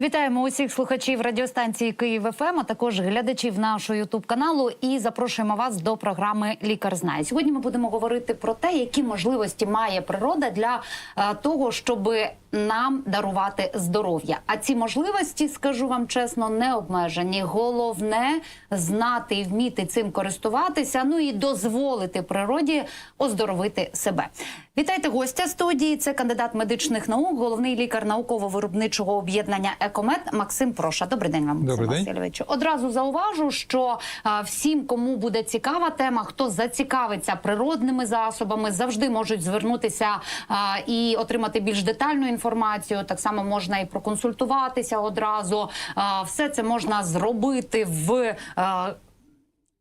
Вітаємо усіх слухачів радіостанції Київ ФМ, а також глядачів нашого Ютуб каналу. І запрошуємо вас до програми Лікар знає. Сьогодні ми будемо говорити про те, які можливості має природа для е, того, щоб нам дарувати здоров'я. А ці можливості, скажу вам чесно, не обмежені. Головне знати і вміти цим користуватися. Ну і дозволити природі оздоровити себе. Вітайте гостя студії. Це кандидат медичних наук, головний лікар науково-виробничого об'єднання Екомед Максим Проша. Добрий день вам, Максим. Васильовичу. Одразу зауважу, що а, всім, кому буде цікава тема, хто зацікавиться природними засобами, завжди можуть звернутися а, і отримати більш детальну інформацію. Так само можна і проконсультуватися одразу. А, все це можна зробити в. а,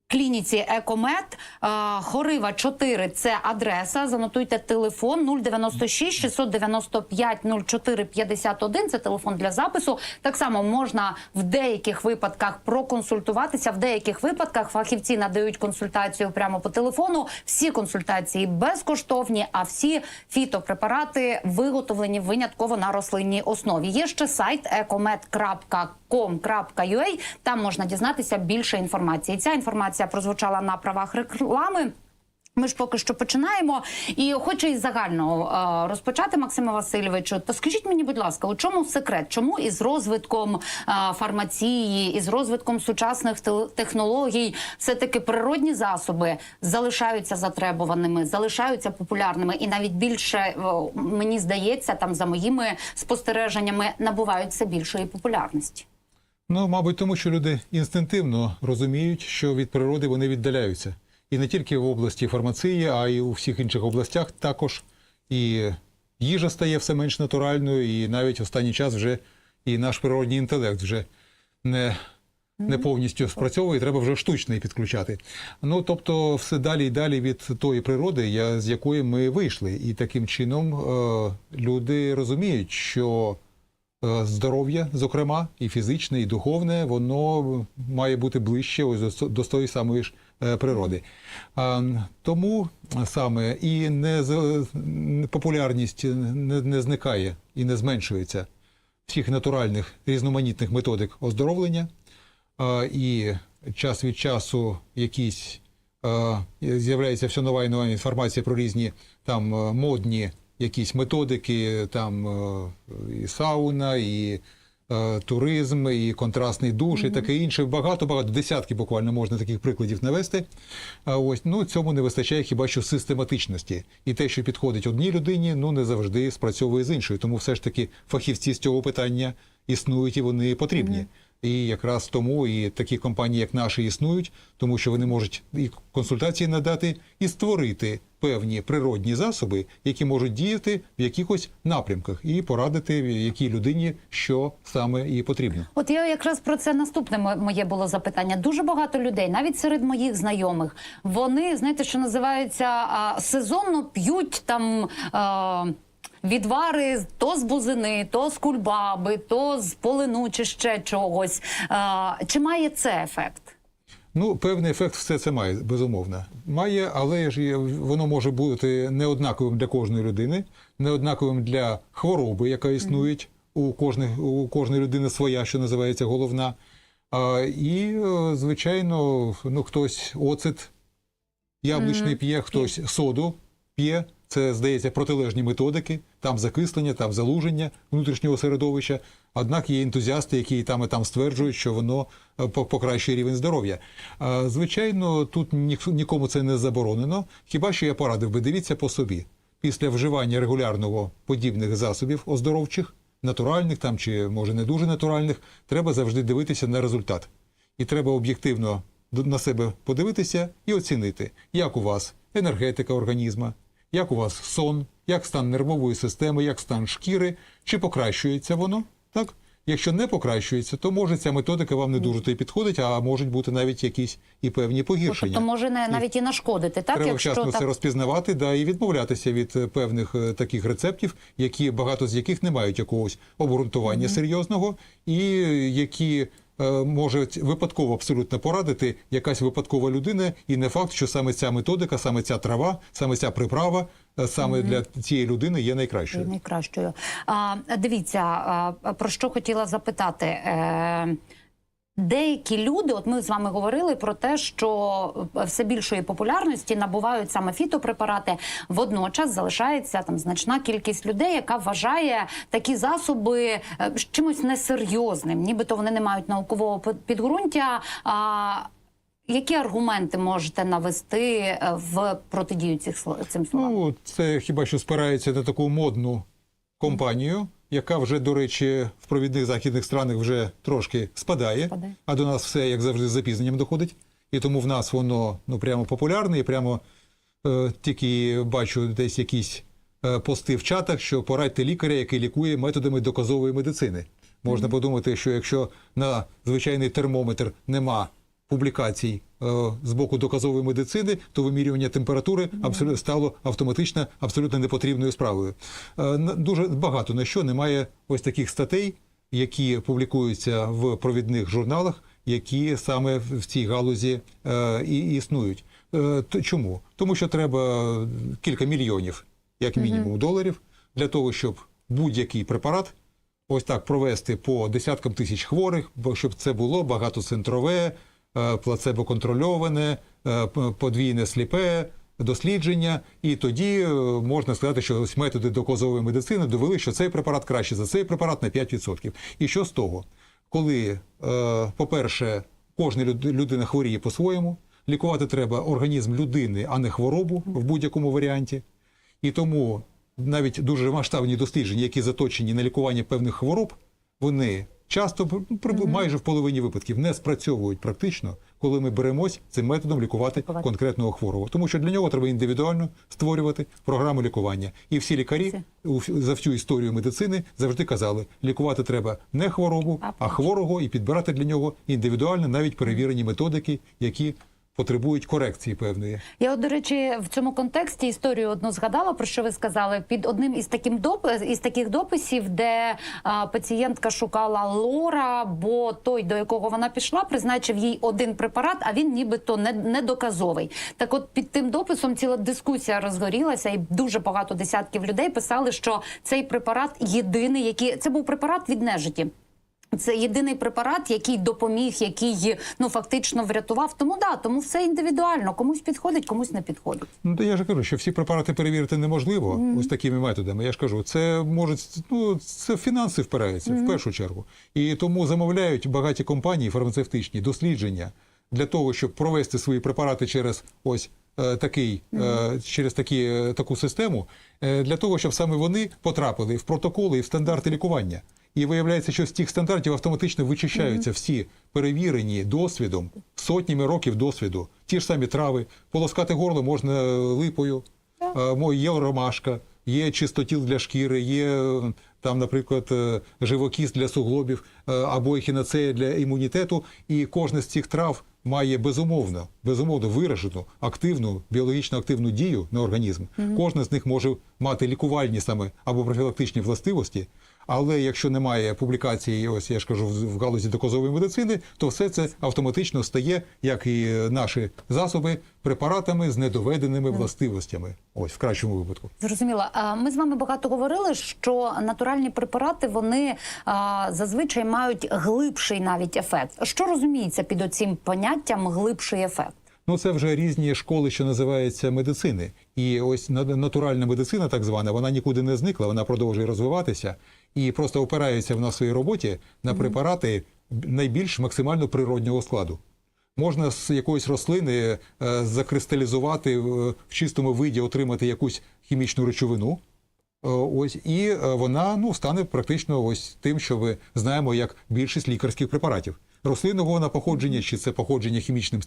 Клініці Екомед е, Хорива 4 – це адреса. Занотуйте телефон 096 695 04 51. Це телефон для запису. Так само можна в деяких випадках проконсультуватися. В деяких випадках фахівці надають консультацію прямо по телефону. Всі консультації безкоштовні, а всі фітопрепарати виготовлені винятково на рослинній основі. Є ще сайт ecomed.com.ua. Там можна дізнатися більше інформації. Ця інформація прозвучала на правах реклами. Ми ж поки що починаємо, і хочу із загального е, розпочати, Максиме Васильовичу. То скажіть мені, будь ласка, у чому секрет? Чому із розвитком е, фармації, із розвитком сучасних технологій, все таки природні засоби залишаються затребуваними, залишаються популярними, і навіть більше е, мені здається, там за моїми спостереженнями набувають все більшої популярності. Ну, мабуть, тому що люди інстинктивно розуміють, що від природи вони віддаляються. І не тільки в області фармації, а й у всіх інших областях також. І їжа стає все менш натуральною, і навіть останній час вже і наш природній інтелект вже не, не повністю спрацьовує, треба вже штучний підключати. Ну, тобто, все далі і далі від тої природи, я, з якої ми вийшли. І таким чином е, люди розуміють, що здоров'я, зокрема, і фізичне, і духовне, воно має бути ближче ось до, тої самої ж е, природи. Тому саме і не, популярність не, не зникає і не зменшується всіх натуральних різноманітних методик оздоровлення. І час від часу якісь е, з'являється все нова і нова інформація про різні там е, модні якісь методики, там е, і сауна, і е, туризм, і контрастний душ, і таке інше. Багато багато десятки буквально можна таких прикладів навести. А ось ну цьому не вистачає хіба що систематичності. І те, що підходить одній людині, ну не завжди спрацьовує з іншою. Тому все ж таки фахівці з цього питання існують і вони потрібні. І якраз тому і такі компанії, як наші, існують, тому що вони можуть і консультації надати, і створити певні природні засоби, які можуть діяти в якихось напрямках, і порадити якій людині, що саме їй потрібно. От я якраз про це наступне моє було запитання. Дуже багато людей, навіть серед моїх знайомих, вони знаєте, що називається сезонно п'ють там. А, Відвари то з бузини, то з кульбаби, то з полину чи ще чогось. А, чи має це ефект? Ну, певний ефект все це має, безумовно. Має, але ж воно може бути неоднаковим для кожної людини, неоднаковим для хвороби, яка існує. У кожної, у кожної людини своя, що називається головна. А, і, е, звичайно, ну, хтось оцет яблучний п'є, хтось соду п'є. Це, здається, протилежні методики, там закислення, там залуження внутрішнього середовища. Однак є ентузіасти, які там і там стверджують, що воно е, покращує рівень здоров'я. Звичайно, тут нікому це не заборонено. Хіба що я порадив би дивіться по собі. Після вживання регулярного подібних засобів оздоровчих, натуральних там чи може не дуже натуральних, треба завжди дивитися на результат. І треба об'єктивно на себе подивитися і оцінити, як у вас енергетика організма, як у вас сон, як стан нервової системи, як стан шкіри, чи покращується воно, так? Якщо не покращується, то може ця методика вам не дуже то й підходить, а можуть бути навіть якісь і певні погіршення. Тобто може не навіть і нашкодити, так Треба якщо вчасно так? це розпізнавати, да, і відмовлятися від е, певних е, таких рецептів, які багато з яких не мають якогось обґрунтування серйозного, і е, які може випадково абсолютно порадити якась випадкова людина, і не факт, що саме ця методика, саме ця трава, саме ця приправа, е, саме для цієї людини є найкращою. найкращою. А, дивіться, про що хотіла запитати. Е, Деякі люди, от ми з вами говорили про те, що все більшої популярності набувають саме фітопрепарати. Водночас залишається там значна кількість людей, яка вважає такі засоби е, чимось несерйозним, нібито вони не мають наукового підґрунтя. А, які аргументи можете навести е, в протидію цих цим словам? Ну, це хіба що спирається на таку модну компанію, яка вже, до речі, в провідних західних странах вже трошки спадає, Спадає. а до нас все, як завжди, з запізненням доходить. І тому в нас воно ну прямо популярне, і прямо е, тільки бачу десь якісь е, пости в чатах, що порадьте лікаря, який лікує методами доказової медицини. Можна подумати, що якщо на звичайний термометр нема публікацій е, з боку доказової медицини, то вимірювання температури абсолютно стало автоматично абсолютно непотрібною справою. Е, дуже багато на що немає ось таких статей, які публікуються в провідних журналах, які саме в цій галузі е, і існують. Чому? Тому що треба кілька мільйонів, як мінімум, доларів для того, щоб будь-який препарат ось так провести по десяткам тисяч хворих, бо щоб це було багатоцентрове, е, плацебо-контрольоване, е, подвійне сліпе дослідження, і тоді е, можна сказати, що методи доказової медицини довели, що цей препарат краще за цей препарат на 5%. І що з того? Коли, по-перше, кожна людина хворіє по-своєму, лікувати треба організм людини, а не хворобу в будь-якому варіанті. І тому навіть дуже масштабні дослідження, які заточені на лікування певних хвороб, вони часто ну, при- майже в половині випадків не спрацьовують практично, коли ми беремось цим методом лікувати конкретного хворого. Тому що для нього треба індивідуально створювати програму лікування. І всі лікарі за всю історію медицини завжди казали, лікувати треба не хворобу, а хворого і підбирати для нього індивідуально навіть перевірені методики, які потребують корекції певної. Я, от, до речі, в цьому контексті історію одну згадала, про що ви сказали, під одним із таким доп... із таких дописів, де а, пацієнтка шукала лора, бо той, до якого вона пішла, призначив їй один препарат, а він нібито не, недоказовий. Так, от під тим дописом ціла дискусія розгорілася, і дуже багато десятків людей писали, що цей препарат єдиний, який це був препарат від нежиті. Це єдиний препарат, який допоміг, який ну фактично врятував. Тому да, тому все індивідуально. Комусь підходить, комусь не підходить. Ну, то я ж кажу, що всі препарати перевірити неможливо ось такими методами. Я ж кажу, це можуть ну це фінанси впирається в першу чергу. І тому замовляють багаті компанії фармацевтичні дослідження для того, щоб провести свої препарати через ось. е, Такий е, через такі, е, таку систему для того, щоб саме вони потрапили в протоколи і в стандарти лікування. І виявляється, що з тих стандартів автоматично вичищаються всі перевірені досвідом, сотнями років досвіду. Ті ж самі трави, полоскати горло можна липою, е, є ромашка, є чистотіл для шкіри, є е, там, наприклад, е, живокіс для суглобів або ехінацея для імунітету. І кожна з цих трав має безумовно, безумовно виражену активну біологічно активну дію на організм. Кожна з них може мати лікувальні саме або профілактичні властивості. Але якщо немає публікації, ось я ж кажу, в галузі доказової медицини, то все це автоматично стає, як і е, наші засоби, препаратами з недоведеними властивостями. Ось в кращому випадку. Зрозуміло. Ми з вами багато говорили, що натуральні препарати вони зазвичай мають глибший навіть ефект. Що розуміється під оцим поняттям глибший ефект? Ну, це вже різні школи, що називаються медицини. І ось на- натуральна медицина, так звана, вона нікуди не зникла, вона продовжує розвиватися і просто опирається в на своїй роботі на препарати найбільш максимально природнього складу. Можна з якоїсь рослини е, закристалізувати в в чистому виді, отримати якусь хімічну речовину. Е, Ось і е, вона ну стане практично ось тим, що ми знаємо як більшість лікарських препаратів. Рослинного вона походження, чи це походження хімічним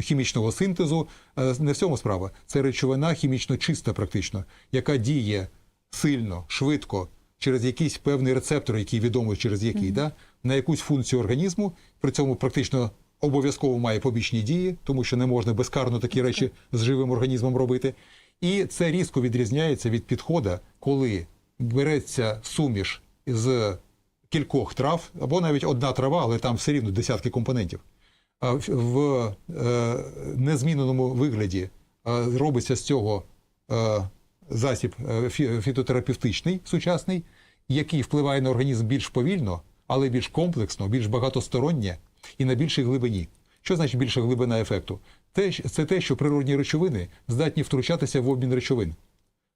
хімічного синтезу. е, Не в цьому справа. Це речовина хімічно чиста, практично, яка діє сильно, швидко через якийсь певний рецептор, який відомий через який, да, на якусь функцію організму. При цьому практично обов'язково має побічні дії, тому що не можна безкарно такі речі з живим організмом робити. І це різко відрізняється від підходу, коли береться суміш з кількох трав, або навіть одна трава, але там все рівно десятки компонентів. В- е, незміненому вигляді робиться з цього е, засіб е, фі- фітотерапевтичний сучасний, який впливає на організм більш повільно, але більш комплексно, більш багатостороннє і на більшій глибині. Що значить більша глибина ефекту? Те, це те, що природні речовини здатні втручатися в обмін речовин,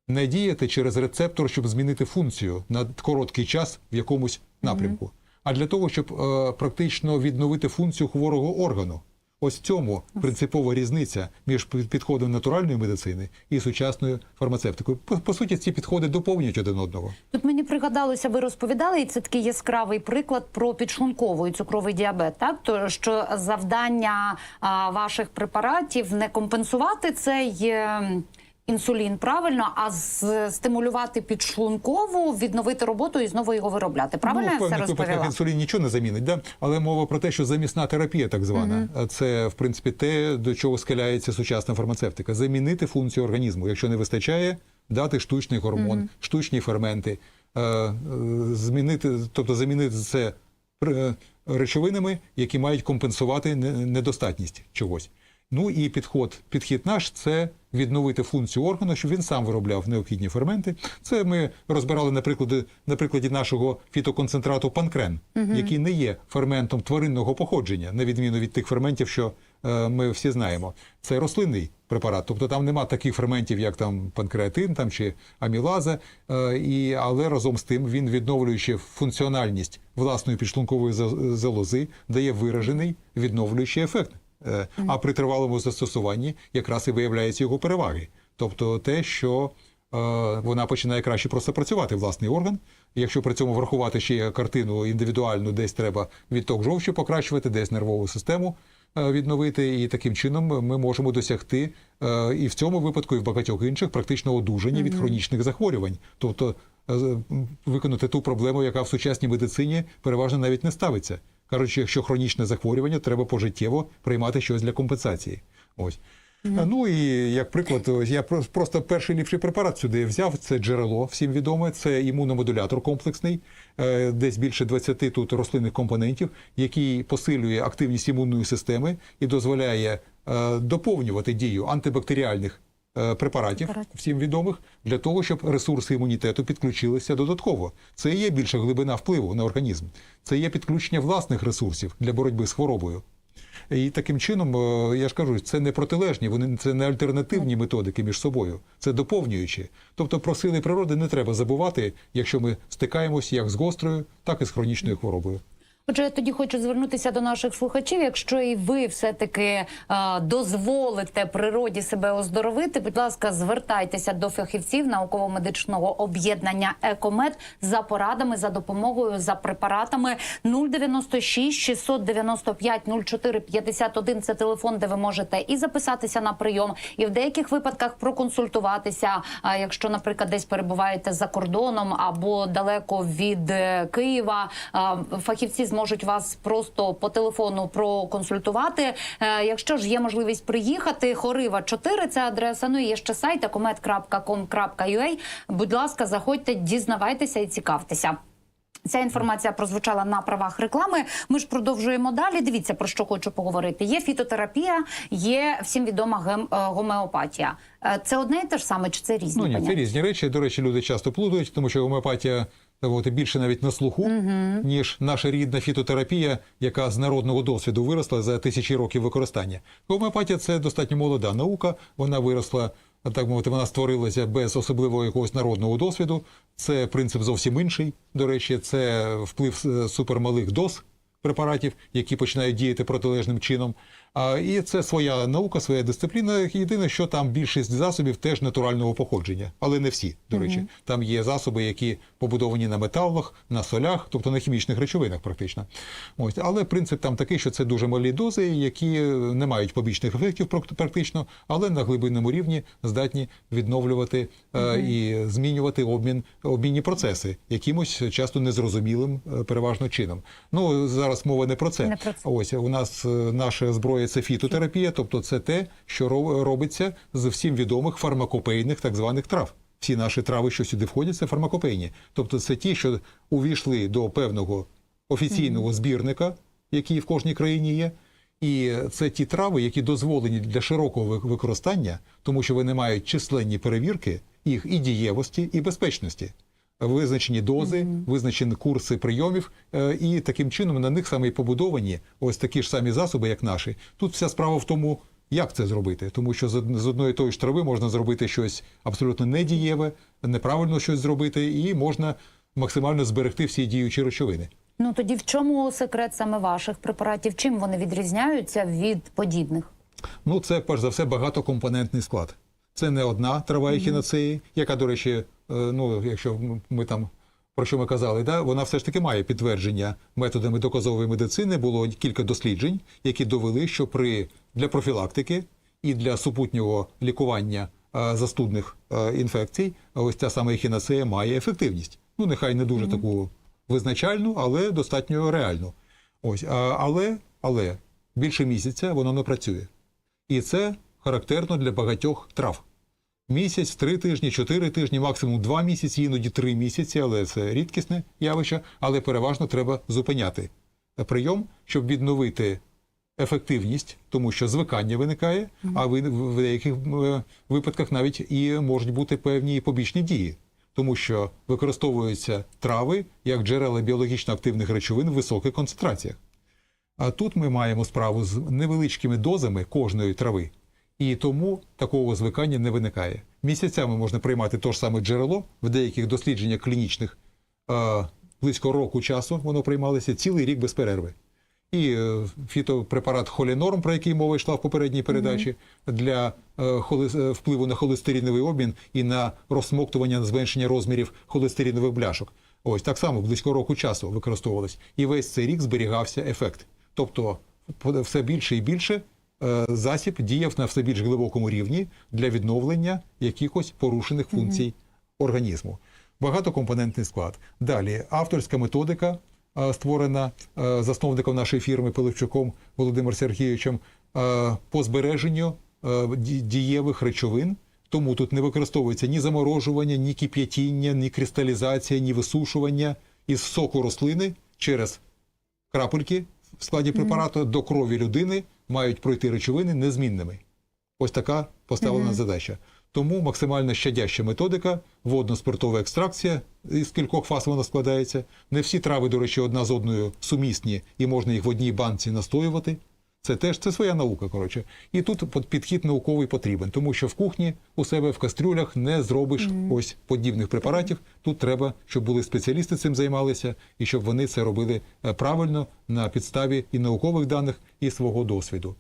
не діяти через рецептор, щоб змінити функцію на короткий час в якомусь напрямку, а для того, щоб е, практично відновити функцію хворого органу. Ось в цьому принципова різниця між під- підходом натуральної медицини і сучасною фармацевтикою. По, по суті, ці підходи доповнюють один одного. Тут мені пригадалося, ви розповідали, і це такий яскравий приклад про підшлунковий цукровий діабет. Так то що завдання а, ваших препаратів не компенсувати цей. Е, Інсулін правильно, а з- стимулювати підшлункову, відновити роботу і знову його виробляти. Правильно ну, я все розповіла? інсулін нічого не замінить, да? але мова про те, що замісна терапія, так звана, А це в принципі те, до чого схиляється сучасна фармацевтика. Замінити функцію організму. Якщо не вистачає, дати штучний гормон, штучні ферменти, е, е, змінити, тобто замінити це пр- речовинами, які мають компенсувати не- недостатність чогось. Ну і підход, підхід наш це відновити функцію органу, щоб він сам виробляв необхідні ферменти. Це ми розбирали на прикладі, на прикладі нашого фітоконцентрату панкрен, який не є ферментом тваринного походження, на відміну від тих ферментів, що е, ми всі знаємо. Це рослинний препарат, тобто там нема таких ферментів, як там панкреатин там, чи амілаза, е, і, але разом з тим він, відновлюючи функціональність власної підшлункової залози, дає виражений відновлюючий ефект. Е, А при тривалому застосуванні якраз і виявляються його переваги. Тобто те, що е, вона починає краще просто працювати, власний орган. Якщо при цьому врахувати ще картину індивідуальну, десь треба відток жовчі покращувати, десь нервову систему е, відновити, і таким чином ми можемо досягти і в цьому випадку, і в багатьох інших практично одужання від хронічних захворювань. Тобто виконати ту проблему, яка в сучасній медицині переважно навіть не ставиться. Кажучи, якщо хронічне захворювання, треба пожиттєво приймати щось для компенсації. Ось. А, Ну і як приклад, я просто перший ліпший препарат сюди взяв. Це джерело, всім відоме. Це імуномодулятор комплексний, е, десь більше 20 тут рослинних компонентів, який посилює активність імунної системи і дозволяє е, доповнювати дію антибактеріальних препаратів, Препаратів. всім відомих, для того, щоб ресурси імунітету підключилися додатково. Це і є більша глибина впливу на організм. Це є підключення власних ресурсів для боротьби з хворобою. І таким чином, е, я ж кажу, це не протилежні, вони це не альтернативні методики між собою, це доповнюючі. Тобто про сили природи не треба забувати, якщо ми стикаємося як з гострою, так і з хронічною хворобою. Отже, я тоді хочу звернутися до наших слухачів. Якщо і ви все-таки е, дозволите природі себе оздоровити, будь ласка, звертайтеся до фахівців науково-медичного об'єднання Екомед за порадами, за допомогою, за препаратами 096 695 04 51 – Це телефон, де ви можете і записатися на прийом, і в деяких випадках проконсультуватися. Якщо, наприклад, десь перебуваєте за кордоном або далеко від е, Києва, фахівці зможуть вас просто по телефону проконсультувати. Е, Якщо ж є можливість приїхати, Хорива 4 – це адреса. Ну і є ще сайт acomet.com.ua. Будь ласка, заходьте, дізнавайтеся і цікавтеся. Ця інформація прозвучала на правах реклами. Ми ж продовжуємо далі. Дивіться про що хочу поговорити. Є фітотерапія, є всім відома гем, е, гомеопатія. Е, Це одне і те ж саме, чи це різні? Ну ні, це різні речі. До речі, люди часто плутають, тому що гомеопатія мовити, більше навіть на слуху, ніж наша рідна фітотерапія, яка з народного досвіду виросла за тисячі років використання. Гомеопатія це достатньо молода наука. Вона виросла, так мовити, вона створилася без особливого якогось народного досвіду. Це принцип зовсім інший. До речі, це вплив е, супермалих доз препаратів, які починають діяти протилежним чином. І це своя наука, своя дисципліна. Єдине, що там більшість засобів теж натурального походження, але не всі. До речі, там є засоби, які побудовані на металах, на солях, тобто на хімічних речовинах, практично. Ось, але принцип там такий, що це дуже малі дози, які не мають побічних ефектів прак- практично, але на глибинному рівні здатні відновлювати е, і змінювати обмін обмінні процеси якимось часто незрозумілим е, переважно чином. Ну зараз мова не про це. Не про це. Ось у нас е, наша зброя це фітотерапія, тобто це те, що робиться з всім відомих фармакопейних так званих трав. всі наші трави, що сюди входять, це фармакопейні. Тобто це ті, що увійшли до певного офіційного збірника, який в кожній країні є. І це ті трави, які дозволені для широкого використання, тому що вони мають численні перевірки їх і дієвості, і безпечності. Визначені дози, визначені курси прийомів, е, і таким чином на них саме і побудовані ось такі ж самі засоби, як наші. Тут вся справа в тому, як це зробити, тому що з одної тої ж трави можна зробити щось абсолютно недієве, неправильно щось зробити, і можна максимально зберегти всі діючі речовини. Ну тоді в чому секрет саме ваших препаратів? Чим вони відрізняються від подібних? Ну, це перш за все багатокомпонентний склад. Це не одна трава ехінацеї, яка, до речі, е, ну, якщо ми там про що ми казали, да, вона все ж таки має підтвердження методами доказової медицини. Було кілька досліджень, які довели, що при для профілактики і для супутнього лікування е, застудних е, інфекцій, ось ця саме ехінацея має ефективність. Ну, нехай не дуже таку визначальну, але достатньо реальну. Ось, а, але, але більше місяця воно не працює. І це характерно для багатьох трав. Місяць, три тижні, чотири тижні, максимум два місяці, іноді три місяці, але це рідкісне явище, але переважно треба зупиняти прийом, щоб відновити ефективність, тому що звикання виникає, а в деяких е, випадках навіть і можуть бути певні побічні дії, тому що використовуються трави як джерела біологічно активних речовин в високих концентраціях. А тут ми маємо справу з невеличкими дозами кожної трави, і тому такого звикання не виникає. Місяцями можна приймати те ж саме джерело в деяких дослідженнях клінічних е, близько року часу воно приймалося цілий рік без перерви. І е, фітопрепарат Холінорм, про який мова йшла в попередній передачі, для е, впливу на холестериновий обмін і на розсмоктування на зменшення розмірів холестеринових бляшок. Ось так само близько року часу використовувалось. І весь цей рік зберігався ефект. Тобто все більше і більше засіб діяв на все більш глибокому рівні для відновлення якихось порушених функцій організму. Багатокомпонентний склад. Далі авторська методика, е, створена е, засновником нашої фірми Пиливчуком Володимиром Сергійовичем е, по збереженню е, дієвих речовин. Тому тут не використовується ні заморожування, ні кип'ятіння, ні кристалізація, ні висушування із соку рослини через крапельки в складі препарату до крові людини мають пройти речовини незмінними. Ось така поставлена задача. Тому максимально щадяща методика, водно-спиртова екстракція, із кількох фаз вона складається. Не всі трави, до речі, одна з одною сумісні, і можна їх в одній банці настоювати. Це теж це своя наука, коротше. І тут підхід науковий потрібен, тому що в кухні у себе в кастрюлях не зробиш ось подібних препаратів. Тут треба, щоб були спеціалісти цим займалися, і щоб вони це робили е, правильно на підставі і наукових даних, і свого досвіду.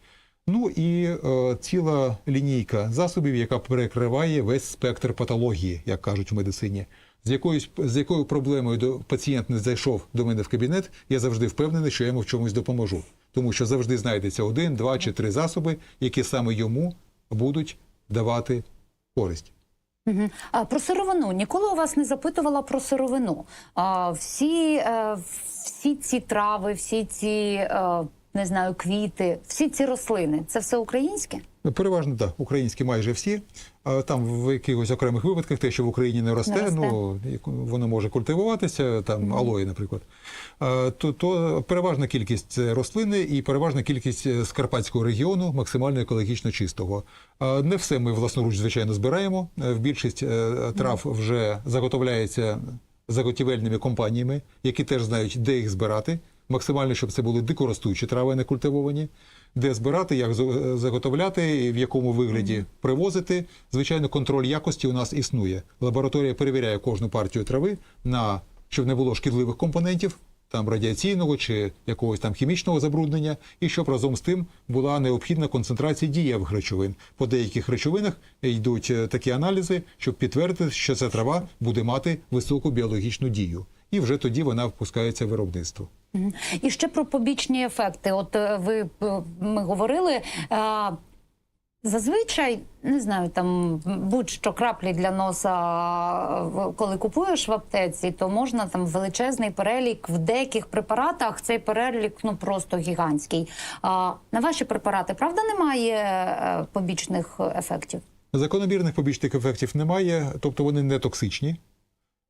Ну і е, ціла лінійка засобів, яка перекриває весь спектр патології, як кажуть в медицині. З якоюсь з якою проблемою до пацієнт не зайшов до мене в кабінет, я завжди впевнений, що я йому в чомусь допоможу. Тому що завжди знайдеться один, два чи три засоби, які саме йому будуть давати користь. А про сировину ніколи у вас не запитувала про сировину. А, всі, е, всі ці трави, всі ці е, не знаю, квіти, всі ці рослини це все українське? Ну, Переважно так, українські майже всі. Там в якихось окремих випадках те, що в Україні не росте, Не росте. ну воно може культивуватися, там алої, наприклад. То, то переважна кількість рослини і переважна кількість е, з Карпатського регіону, максимально екологічно чистого. Не все ми власноруч, звичайно, збираємо. Е, В більшість е, трав вже заготовляється заготівельними компаніями, які теж знають, де їх збирати. Максимально, щоб це були дикоростуючі трави, не культивовані, де збирати, як заготовляти, в якому вигляді привозити. Звичайно, контроль якості у нас існує. Лабораторія перевіряє кожну партію трави на щоб не було шкідливих компонентів, там радіаційного чи якогось там хімічного забруднення, і щоб разом з тим була необхідна концентрація дієвих речовин. По деяких речовинах йдуть е, такі аналізи, щоб підтвердити, що ця трава буде мати високу біологічну дію. І вже тоді вона впускається в виробництво. І ще про побічні ефекти. От е, ви е, ми говорили. е, Зазвичай не знаю, там будь-що краплі для носа, коли купуєш в аптеці, то можна там величезний перелік в деяких препаратах. Цей перелік ну просто гігантський. А на ваші препарати правда немає побічних ефектів? Закономірних побічних ефектів немає, тобто вони не токсичні.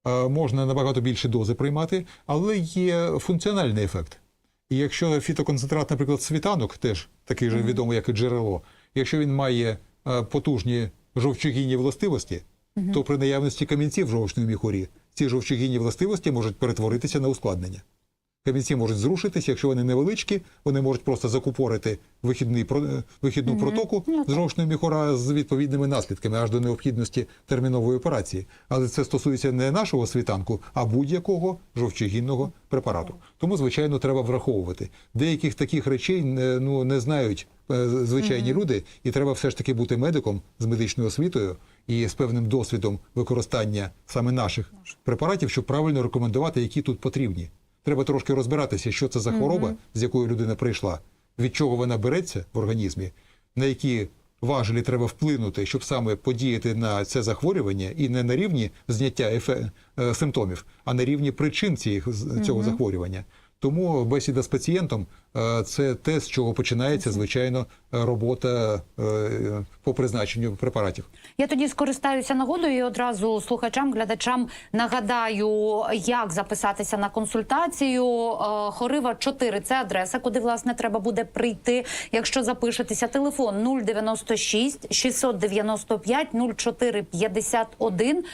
Е, Можна набагато більше дози приймати, але є функціональний ефект. І якщо фітоконцентрат, наприклад, світанок, теж такий же відомий, як і джерело, якщо він має е, потужні жовчогінні властивості, то при наявності камінців в жовчному міхурі ці жовчогінні властивості можуть перетворитися на ускладнення. Камінці можуть зрушитися, якщо вони невеличкі, вони можуть просто закупорити вихідний, е, вихідну протоку з жовчного міхура з відповідними наслідками аж до необхідності термінової операції. Але це стосується не нашого світанку, а будь-якого жовчогінного препарату. Тому, звичайно, треба враховувати. Деяких таких речей ну, не знають е, звичайні люди, і треба все ж таки бути медиком з медичною освітою і з певним досвідом використання саме наших препаратів, щоб правильно рекомендувати, які тут потрібні. Треба трошки розбиратися, що це за хвороба, з якою людина прийшла, від чого вона береться в організмі, на які важелі треба вплинути, щоб саме подіяти на це захворювання, і не на рівні зняття ефе... е, симптомів, а на рівні причин цих, цього захворювання. Тому бесіда з пацієнтом е, це те, з чого починається, звичайно, робота е, по призначенню препаратів. Я тоді скористаюся нагодою і одразу слухачам, глядачам нагадаю, як записатися на консультацію. Е, Хорива 4 – це адреса, куди власне треба буде прийти. Якщо запишетеся, телефон 096 695 04 51. Е,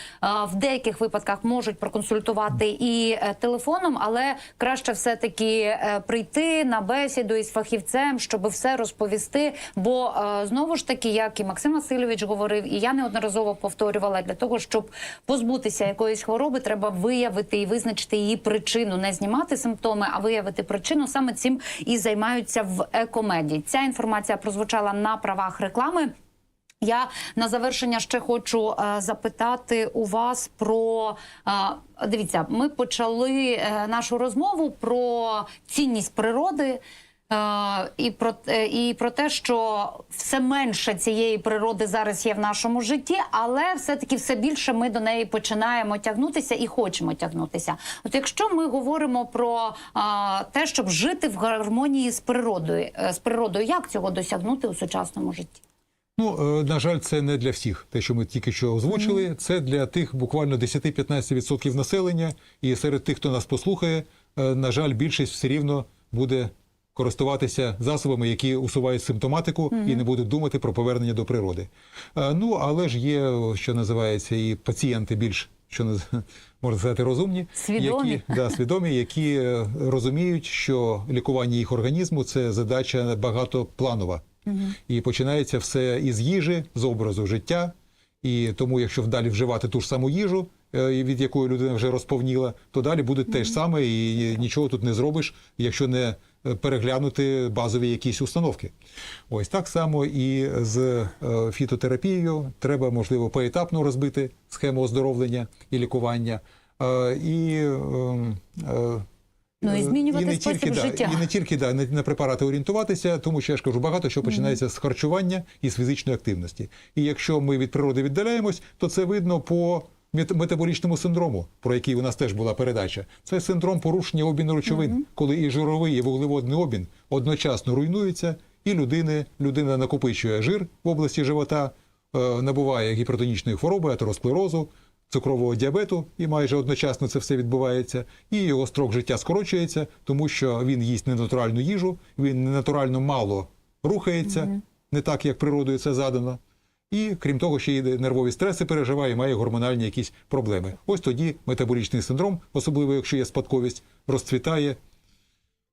В деяких випадках можуть проконсультувати і е, телефоном, але краще все таки е, прийти на бесіду із фахівцем, щоб все розповісти. Бо е, знову ж таки, як і Максим Васильович говорив, і я неодноразово повторювала для того, щоб позбутися якоїсь хвороби, треба виявити і визначити її причину, не знімати симптоми, а виявити причину. Саме цим і займаються в екомеді. Ця інформація прозвучала на правах реклами. Я на завершення ще хочу е, запитати у вас про е, дивіться. Ми почали е, нашу розмову про цінність природи. е, І про, е, і про те, що все менше цієї природи зараз є в нашому житті, але все-таки все більше ми до неї починаємо тягнутися і хочемо тягнутися. От якщо ми говоримо про а, те, щоб жити в гармонії з природою, е, з природою, як цього досягнути у сучасному житті? Ну, е, на жаль, це не для всіх. Те, що ми тільки що озвучили, це для тих буквально 10-15% населення. І серед тих, хто нас послухає, е, на жаль, більшість все рівно буде користуватися засобами, які усувають симптоматику і не будуть думати про повернення до природи. Е, Ну, але ж є, що називається, і пацієнти більш що наз- можна сказати, розумні, Свідомі. які да, свідомі, які розуміють, що лікування їх організму це задача багатопланова. І починається все із їжі, з образу життя. І тому, якщо вдалі вживати ту ж саму їжу, е, від якої людина вже розповніла, то далі буде те ж саме, і нічого тут не зробиш, якщо не е, переглянути базові якісь установки. Ось так само і з е, фітотерапією треба, можливо, поетапно розбити схему оздоровлення і лікування. І, ем, Ну, і змінювати не спосіб тільки, життя. Да, і не тільки да, на, на препарати орієнтуватися, тому що я ж кажу, багато що починається з харчування і з фізичної активності. І якщо ми від природи віддаляємось, то це видно по мет- метаболічному синдрому, про який у нас теж була передача. Це синдром порушення обміну речовин, коли і жировий, і вуглеводний обмін одночасно руйнуються, і людини, людина накопичує жир в області живота, е, набуває гіпертонічної хвороби, атеросклерозу, цукрового діабету, і майже одночасно це все відбувається, і його строк життя скорочується, тому що він їсть ненатуральну їжу, він ненатурально мало рухається, не так, як природою це задано. І крім того, ще й нервові стреси переживає, і має гормональні якісь проблеми. Ось тоді метаболічний синдром, особливо якщо є спадковість, розцвітає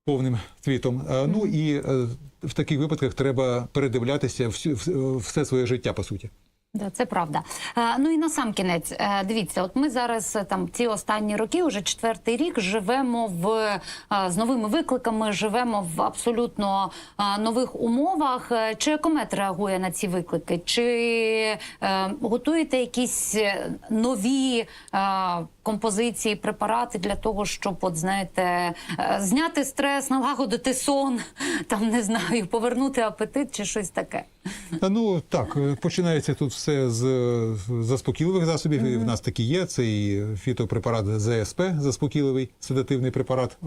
повним цвітом. Ну і е, в таких випадках треба передивлятися все своє життя, по суті. Да, це правда. Е, ну і на сам кінець, е, дивіться, от ми зараз е, там ці останні роки, уже четвертий рік, живемо в з новими викликами, живемо в абсолютно нових умовах. Чи екомет реагує на ці виклики? Чи готуєте якісь нові композиції, препарати для того, щоб, от знаєте, е, зняти стрес, налагодити сон, там не знаю, повернути апетит чи щось таке? Та, Ну так, е, починається тут все з е, заспокійливих засобів. І в нас такі є. Це і фітопрепарат ЗСП, заспокійливий седативний препарат.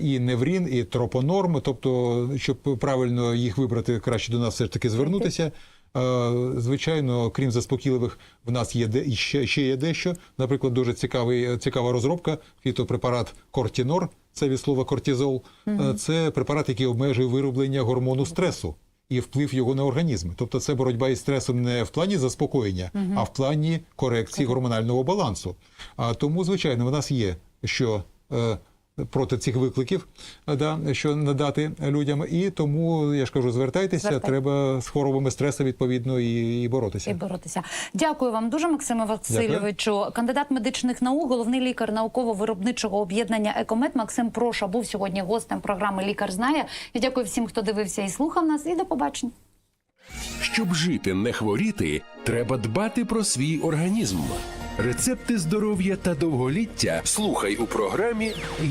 І неврін, і тропонорм. Тобто, щоб правильно їх вибрати, краще до нас все ж таки звернутися. Е, Звичайно, крім заспокійливих, в нас є де ще, ще є дещо. Наприклад, дуже цікавий, цікава розробка фітопрепарат Кортінор. Це від слова кортизол. Е, Це препарат, який обмежує вироблення гормону стресу і вплив його на організм. Тобто, це боротьба із стресом не в плані заспокоєння, а в плані корекції гормонального балансу. А тому, звичайно, в нас є що. е, Проти цих викликів, е, да, що надати людям, і тому я ж кажу, звертайтеся, Звертайтесь. треба з хворобами стресу відповідно і, і боротися. І боротися. Дякую вам дуже, Максиме Васильовичу. Кандидат медичних наук, головний лікар науково-виробничого об'єднання Екомет Максим Проша був сьогодні гостем програми Лікар знає. Я дякую всім, хто дивився і слухав нас. І до побачення. Щоб жити, не хворіти, треба дбати про свій організм. Рецепти здоров'я та довголіття слухай у програмі